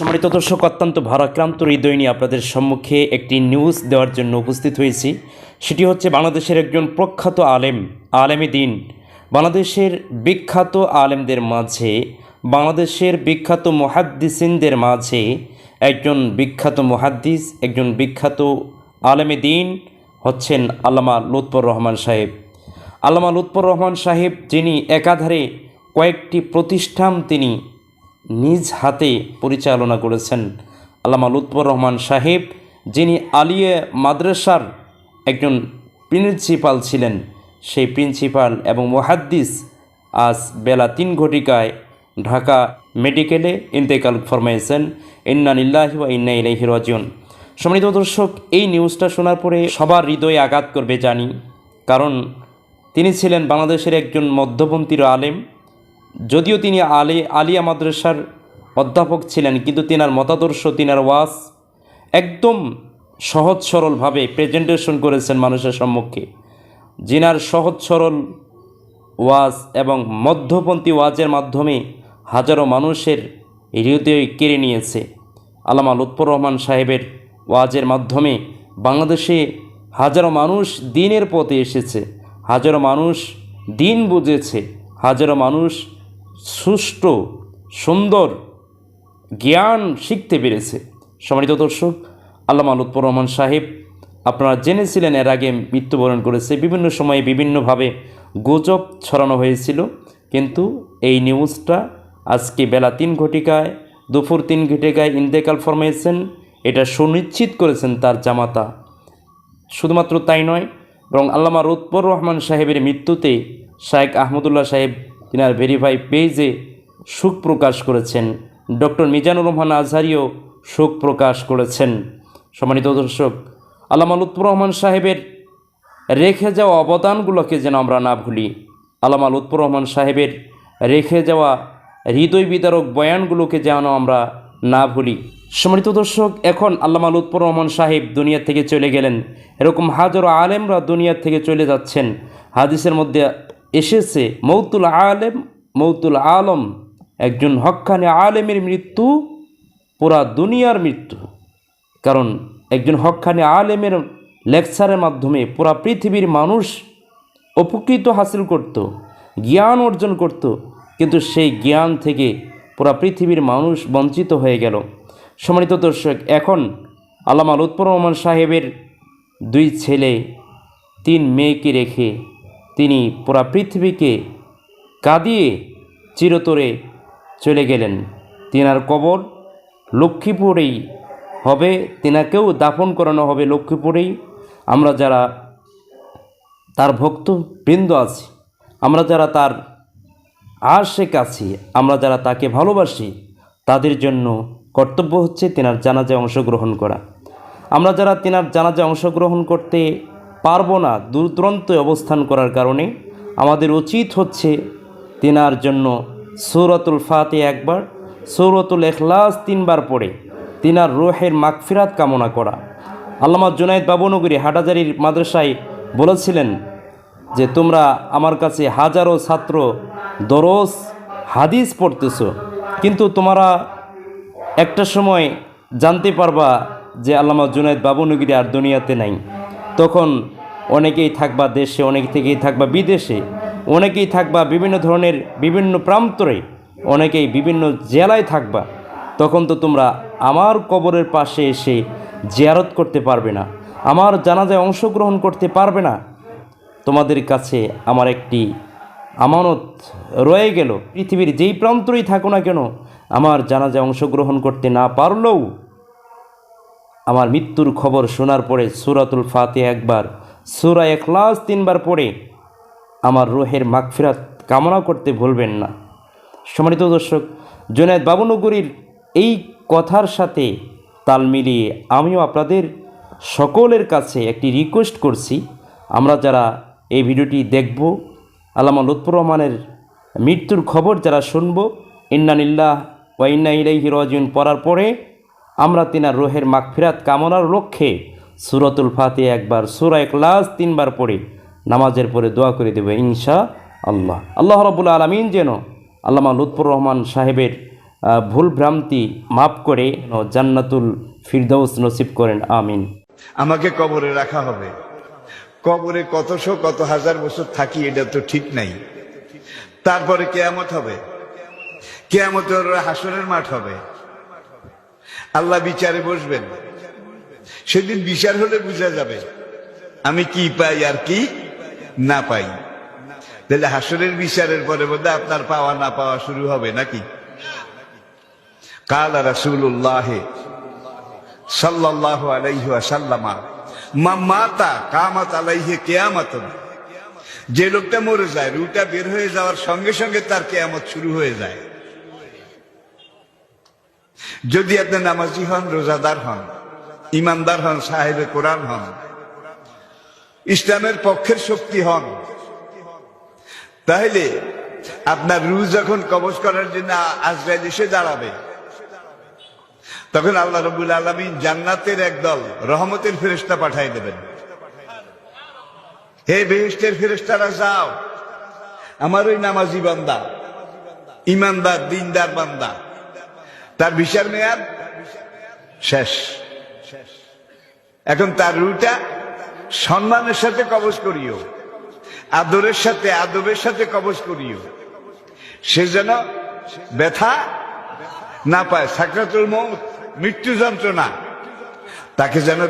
সম্মানিত দর্শক, অত্যন্ত ভারাক্রান্ত হৃদয় নিয়ে আপনাদের সম্মুখে একটি নিউজ দেওয়ার জন্য উপস্থিত হয়েছি। সেটি হচ্ছে বাংলাদেশের একজন প্রখ্যাত আলেম, আলেমী দিন। বাংলাদেশের বিখ্যাত আলেমদের মাঝে, বাংলাদেশের বিখ্যাত মহাদ্দিসিনদের মাঝে একজন বিখ্যাত মহাদ্দিস, একজন বিখ্যাত আলেমী দিন হচ্ছেন আল্লামা লুৎফর রহমান সাহেব। আল্লামা লুৎফর রহমান সাহেব, যিনি একাধারে কয়েকটি প্রতিষ্ঠান তিনি নিজ হাতে পরিচালনা করেছেন আল্লামা লুৎফর রহমান সাহেব, যিনি আলিয়া মাদ্রাসার একজন প্রিন্সিপাল ছিলেন। সেই প্রিন্সিপাল এবং মহাদ্দিস আজ বেলা তিন ঘটিকায় ঢাকা মেডিকেলে ইন্তেকাল ফরমাইছেন। ইন্না নিল্লাহি ওয়া ইন্না ইলাইহি রাজিউন। সম্মানিত দর্শক, এই নিউজটা শোনার পরে সবার হৃদয়ে আঘাত করবে জানি। কারণ তিনি ছিলেন বাংলাদেশের একজন মধ্যপন্থীর আলেম। যদিও তিনি আলে, আলিয়া মাদ্রাসার অধ্যাপক ছিলেন, কিন্তু তিনার মতাদর্শ, তিনার ওয়াজ একদম সহজ সরলভাবে প্রেজেন্টেশন করেছেন মানুষের সম্মুখে। জিনার সহজ সরল ওয়াজ এবং মধ্যপন্থী ওয়াজের মাধ্যমে হাজারো মানুষের হৃদয় কেড়ে নিয়েছে। আলামা লুৎফর রহমান সাহেবের ওয়াজের মাধ্যমে বাংলাদেশে হাজারো মানুষ দিনের পথে এসেছে, হাজারো মানুষ দিন বুঝেছে, হাজারো মানুষ সুষ্ঠু, সুন্দর জ্ঞান শিখতে পেরেছে। সম্মানিত দর্শক, আল্লামা লুৎফর রহমান সাহেব, আপনারা জেনেছিলেন এর আগে মৃত্যুবরণ করেছে, বিভিন্ন সময়ে বিভিন্নভাবে গুজব ছড়ানো হয়েছিল। কিন্তু এই নিউজটা আজকে বেলা তিন ঘটিকায়, দুপুর তিন ঘটিকায় ইন্তেকাল ফরমেছেন এটা সুনিশ্চিত করেছেন তার জামাতা। শুধুমাত্র তাই নয়, বরং আল্লামা রুৎপর রহমান সাহেবের মৃত্যুতে শায়েক আহমদুল্লাহ সাহেব তিনার ভেরিফাই পেজে শোক প্রকাশ করেছেন। ডক্টর মিজানুর রহমান আজহারিও শোক প্রকাশ করেছেন। সম্মানিত দর্শক, আল্লামা লুৎফর রহমান সাহেবের রেখে যাওয়া অবদানগুলোকে যেন আমরা না ভুলি। আল্লামা লুৎফর রহমান সাহেবের রেখে যাওয়া হৃদয় বিদারক বয়ানগুলোকে যেন আমরা না ভুলি। সম্মানিত দর্শক, এখন আল্লামা লুৎফর রহমান সাহেব দুনিয়া থেকে চলে গেলেন। এরকম হাজারো আলেমরা দুনিয়া থেকে চলে যাচ্ছেন। হাদিসের মধ্যে এসেছে, মৌতুল আলেম, মৌতুল আলম একজন হক্কানে আলেমের মৃত্যু, পুরা দুনিয়ার মৃত্যু। কারণ একজন হক্কানে আলেমের লেকচারের মাধ্যমে পুরা পৃথিবীর মানুষ উপকৃত হাসিল করত, জ্ঞান অর্জন করত, কিন্তু সেই জ্ঞান থেকে পুরা পৃথিবীর মানুষ বঞ্চিত হয়ে গেল। সম্মানিত দর্শক, এখন আল্লামা লুৎফর রহমান সাহেবের দুই ছেলে, তিন মেয়েকে রেখে তিনি পুরা পৃথিবীকে কাঁদিয়ে চিরতরে চলে গেলেন। তিনার কবর লক্ষ্মীপুরেই হবে, তিনাকেও দাফন করানো হবে লক্ষ্মীপুরেই। আমরা যারা তার ভক্ত বৃন্দ আছি, আমরা যারা তার আশেক আছি, আমরা যারা তাকে ভালোবাসি, তাদের জন্য কর্তব্য হচ্ছে তেনার জানাজায় অংশগ্রহণ করা। আমরা যারা তেনার জানাজায় অংশগ্রহণ করতে পারব না দূর অবস্থান করার কারণে। আমাদের উচিত হচ্ছে তেনার জন্য সৌরতুল ফাতে একবার, সৌরতুল এখলাস তিনবার পড়ে তিনার রোহের মাগফিরাত কামনা করা। আল্লামা জুনায়দ বাবুনগরী হাটাজারির মাদ্রাসায় বলেছিলেন যে, তোমরা আমার কাছে হাজারো ছাত্র দরস, হাদিস পড়তেছো, কিন্তু তোমরা একটা সময় জানতে পারবা যে আল্লামা জুনায়দ বাবুনগরী আর দুনিয়াতে নাই। তখন অনেকেই থাকবা দেশে, অনেক থেকেই থাকবা বিদেশে, অনেকেই থাকবা বিভিন্ন ধরনের বিভিন্ন প্রান্তরে, অনেকেই বিভিন্ন জেলায় থাকবা। তখন তো তোমরা আমার কবরের পাশে এসে জিয়ারত করতে পারবে না, আমার জানাজায় অংশগ্রহণ করতে পারবে না। তোমাদের কাছে আমার একটি আমানত রয়ে গেল। পৃথিবীর যেই প্রান্তরেই থাকো না কেন, আমার জানাজায় অংশগ্রহণ করতে না পারলেও আমার মৃত্যুর খবর শোনার পরে সুরাতুল ফাতে একবার, সুরা এখলাস তিনবার পড়ে আমার রোহের মাগফিরাত কামনা করতে ভুলবেন না। সম্মানিত দর্শক, জুনায়দ বাবুনগরীর এই কথার সাথে তাল মিলিয়ে আমিও আপনাদের সকলের কাছে একটি রিকোয়েস্ট করছি। আমরা যারা এই ভিডিওটি দেখব, আল্লামা লুৎফুর রহমানের মৃত্যুর খবর যারা শুনব ইন্নানিল্লাহ ওয়া ইন্না ইলাইহি পড়ার পরে আমরা তিনার রোহের মাগফিরাত কামনার লক্ষ্যে সুরতুল ফাতে একবার, সুরা একলাস তিনবার পড়ে নামাজের পরে দোয়া করে দেবে ইনশা আল্লাহ। আল্লাহ রবুল্লা আলমিন যেন আল্লামা লুৎফুর রহমান সাহেবের ভুল ভ্রান্তি মাফ করে জান্নাতুল ফিরদৌস নসিব করেন, আমিন। আমাকে কবরে রাখা হবে। কবরে কতশো কত হাজার বছর থাকি, এটা তো ঠিক নাই। তারপরে কেয়ামত হবে। কেয়ামতের হাসরের মাঠ হবে। আল্লাহ বিচারে বসবেন। সেদিন বিচার হলে বোঝা যাবে, আমি কি পাই আর কি না পাই। তাহলে হাসরের বিচারের পরে বোধহয় আপনার পাওয়া না পাওয়া শুরু হবে নাকি? কালা রাসূলুল্লাহ সাল্লাল্লাহু আলাইহি ওয়াসাল্লামা, মা মাতা কামাত আলাইহি কিয়ামাতুন। যে লোকটা মরে যায়, রুটা বের হয়ে যাওয়ার সঙ্গে সঙ্গে তার কেয়ামত শুরু হয়ে যায়। যদি আপনি নামাজি হন, রোজাদার হন, ইমানদার হন, সাহেবে কোরআন হন, ইসলামের পক্ষের শক্তি হন, তাহলে আপনার রু যখন কবজ করার জন্য আজরাইল এসে দাঁড়াবে, তখন আল্লাহ রবুল আলমিন জান্নাতের একদল রহমতের ফেরেস্তা পাঠাই দেবেন। হে বেহেস্টের ফেরেস্তারা যাও। আমার ওই নামাজি বান্দা, ইমানদার, দিনদার বান্দা তার বিচার মেয়াদ শেষ। এখন তার রুটা সম্মানের সাথে কবজ করিও, আদরের সাথে, আদবের সাথে কবজ করিও। সে যেন ব্যথা না পায় মৌত মৃত্যু যন্ত্রণা, তাকে যেন